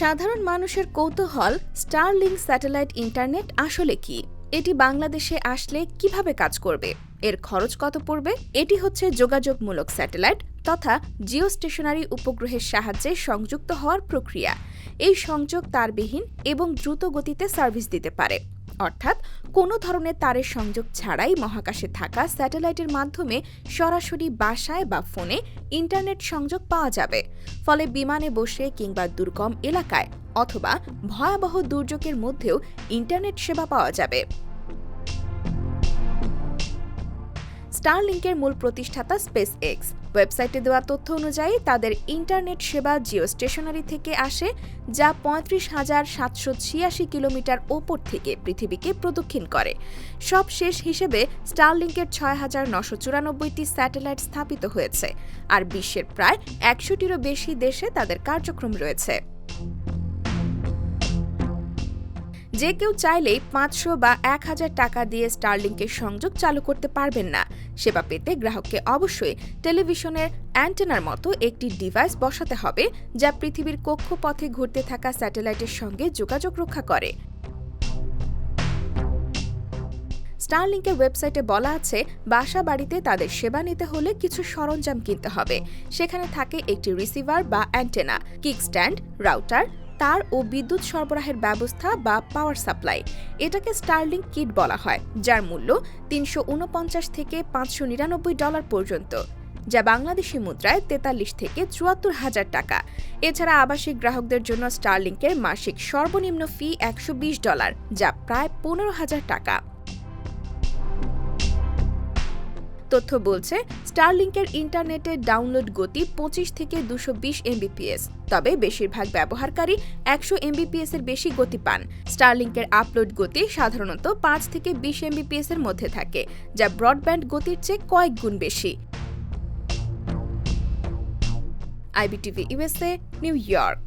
সাধারণ মানুষের কৌতূহল স্টারলিংক স্যাটেলাইট ইন্টারনেট আসলে কি? এটি বাংলাদেশে আসলে কীভাবে কাজ করবে? এর খরচ কত পড়বে? এটি হচ্ছে যোগাযোগমূলক স্যাটেলাইট তথা জিও স্টেশনারি উপগ্রহের সাহায্যে সংযুক্ত হওয়ার প্রক্রিয়া। এই সংযোগ তারবিহীন এবং দ্রুত গতিতে সার্ভিস দিতে পারে। অর্থাৎ কোনো ধরনের তারের সংযোগ ছাড়াই মহাকাশে থাকা স্যাটেলাইটের মাধ্যমে সরাসরি বাসায় বা ফোনে ইন্টারনেট সংযোগ পাওয়া যাবে, ফলে বিমানে বসে কিংবা দুর্গম এলাকায় অথবা ভয়াবহ দুর্যোগের মধ্যেও ইন্টারনেট সেবা পাওয়া যাবে। স্টারলিংকের মূল প্রতিষ্ঠাতা স্পেস এক্স ওয়েবসাইটে দেওয়া তথ্য অনুযায়ী তাদের ইন্টারনেট সেবা জিও স্টেশনারি থেকে আসে, যা পঁয়ত্রিশ হাজার সাতশো ছিয়াশি কিলোমিটার ওপর থেকে পৃথিবীকে প্রদক্ষিণ করে। সব শেষ হিসেবে স্টারলিংকের ছয় হাজার নশো চুরানব্বইটি স্যাটেলাইট স্থাপিত হয়েছে, আর বিশ্বের প্রায় একশোটিরও বেশি দেশে তাদের কার্যক্রম রয়েছে। যে কেউ চাইলেই পাঁচশো বা এক হাজার টাকা দিয়ে স্টারলিংকের সংযোগ চালু করতে পারবেন না। সেবা পেতে গ্রাহককে অবশ্যই টেলিভিশনের অ্যান্টেনার মতো একটি ডিভাইস বসাতে হবে, যা পৃথিবীর কক্ষপথে ঘুরতে থাকা স্যাটেলাইটের সঙ্গে যোগাযোগ রক্ষা করে। স্টারলিংকের ওয়েবসাইটে বলা আছে, বাসা বাড়িতে তাদের সেবা নিতে হলে কিছু সরঞ্জাম কিনতে হবে। সেখানে থাকে একটি রিসিভার বা অ্যান্টেনা, কিকস্ট্যান্ড, রাউটার তার ও বিদ্যুৎ সরবরাহের ব্যবস্থা বা পাওয়ার সাপ্লাই এটাকে স্টার্লিং কিট বলা হয়, যার মূল্য তিনশো উনপঞ্চাশ থেকে পাঁচশো নিরানব্বই ডলার পর্যন্ত, যা বাংলাদেশি মুদ্রায় তেতাল্লিশ থেকে চুয়াত্তর হাজার টাকা। এছাড়া আবাসিক গ্রাহকদের জন্য স্টারলিংকের মাসিক সর্বনিম্ন ফি একশো বিশ ডলার যা প্রায় পনেরো হাজার টাকা। তথ্য বলছে, স্টারলিংকের ইন্টারনেটের ডাউনলোড গতি পঁচিশ থেকে দুশো বিশ এমবিপিএস তবে বেশিরভাগ ব্যবহারকারী একশো এমবিপিএস এর বেশি গতি পান। স্টারলিংকের আপলোড গতি সাধারণত পাঁচ থেকে বিশ এমবিপিএস এর মধ্যে থাকে, যা ব্রডব্যান্ড গতির চেয়ে কয়েক গুণ বেশি। IBTV USA New York.